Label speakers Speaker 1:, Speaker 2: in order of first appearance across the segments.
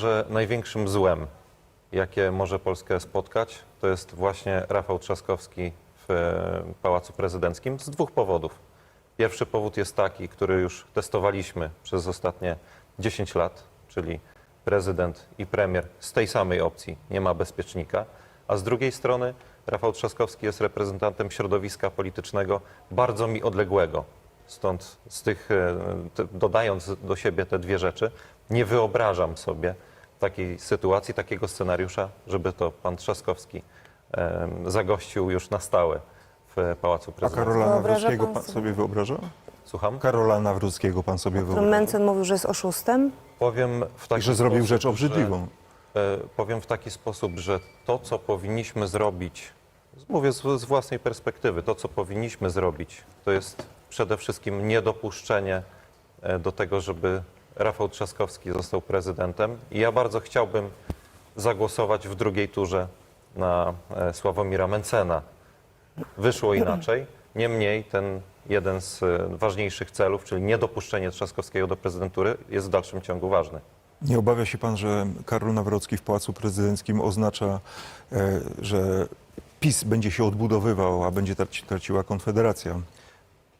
Speaker 1: że największym złem, jakie może Polskę spotkać, to jest właśnie Rafał Trzaskowski w e, Pałacu Prezydenckim z dwóch powodów. Pierwszy powód jest taki, który już testowaliśmy przez ostatnie 10 lat, czyli prezydent i premier z tej samej opcji nie ma bezpiecznika, a z drugiej strony Rafał Trzaskowski jest reprezentantem środowiska politycznego bardzo mi odległego. Stąd z tych, e, dodając do siebie te dwie rzeczy, nie wyobrażam sobie takiej sytuacji, takiego scenariusza, żeby to pan Trzaskowski em, zagościł już na stałe w Pałacu
Speaker 2: A
Speaker 1: Prezydenckim.
Speaker 2: Karola
Speaker 3: Wyobraża
Speaker 2: Nawrockiego
Speaker 3: pan
Speaker 2: pan
Speaker 3: sobie-
Speaker 2: sobie wyobraża?
Speaker 1: Słucham?
Speaker 2: Karola Nawrockiego pan sobie
Speaker 3: Którym
Speaker 2: wyobraża?
Speaker 3: Mencen mówił, że jest oszustem.
Speaker 1: Powiem w
Speaker 2: I
Speaker 1: taki
Speaker 2: że zrobił
Speaker 1: sposób,
Speaker 2: rzecz obrzydliwą.
Speaker 1: Że, e, powiem w taki sposób, że to, co powinniśmy zrobić, mówię z, z własnej perspektywy, to, co powinniśmy zrobić, to jest przede wszystkim niedopuszczenie e, do tego, żeby Rafał Trzaskowski został prezydentem. I ja bardzo chciałbym zagłosować w drugiej turze na e, Sławomira Mencena. Wyszło inaczej. Niemniej ten jeden z e, ważniejszych celów, czyli niedopuszczenie Trzaskowskiego do prezydentury, jest w dalszym ciągu ważny.
Speaker 2: Nie obawia się pan, że Karol Nawrocki w Pałacu Prezydenckim oznacza, e, że PiS będzie się odbudowywał, a będzie traci- traciła Konfederacja?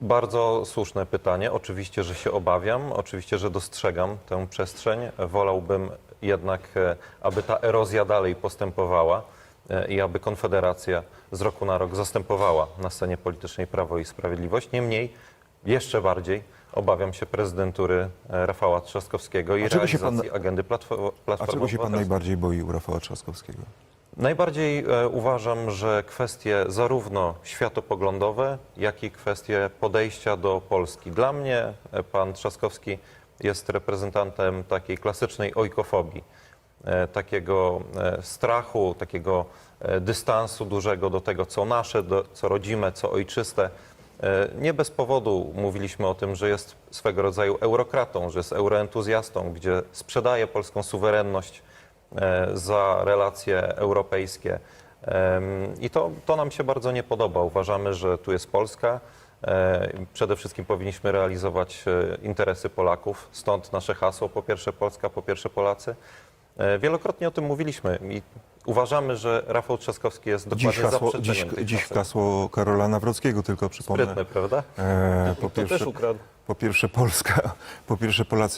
Speaker 1: Bardzo słuszne pytanie. Oczywiście, że się obawiam, oczywiście, że dostrzegam tę przestrzeń. Wolałbym jednak, e, aby ta erozja dalej postępowała e, i aby Konfederacja z roku na rok zastępowała na scenie politycznej Prawo i Sprawiedliwość. Niemniej, jeszcze bardziej obawiam się prezydentury e, Rafała Trzaskowskiego i
Speaker 2: A się pan-
Speaker 1: realizacji agendy Platformy
Speaker 2: A czego się pan najbardziej boi u Rafała Trzaskowskiego?
Speaker 1: Najbardziej e, uważam, że kwestie zarówno światopoglądowe, jak i kwestie podejścia do Polski. Dla mnie e, pan Trzaskowski jest reprezentantem takiej klasycznej ojkofobii, e, takiego strachu, takiego dystansu dużego do tego, co nasze, co rodzime, co ojczyste. Nie bez powodu mówiliśmy o tym, że jest swego rodzaju eurokratą, że jest euroentuzjastą, gdzie sprzedaje polską suwerenność za relacje europejskie. I to, to nam się bardzo nie podoba. Uważamy, że tu jest Polska. E, Przede wszystkim powinniśmy realizować e, interesy Polaków. Stąd nasze hasło po pierwsze Polska, po pierwsze Polacy. E, Wielokrotnie o tym mówiliśmy i uważamy, że Rafał Trzaskowski jest dokładnie
Speaker 2: Dziś, hasło, dziś, dziś hasło Karola Nawrockiego, tylko przypomnę.
Speaker 1: Sprytne, prawda?
Speaker 2: E, po,
Speaker 1: To też
Speaker 2: pierwsze,
Speaker 1: ukradł.
Speaker 2: po pierwsze Polska, po pierwsze Polacy.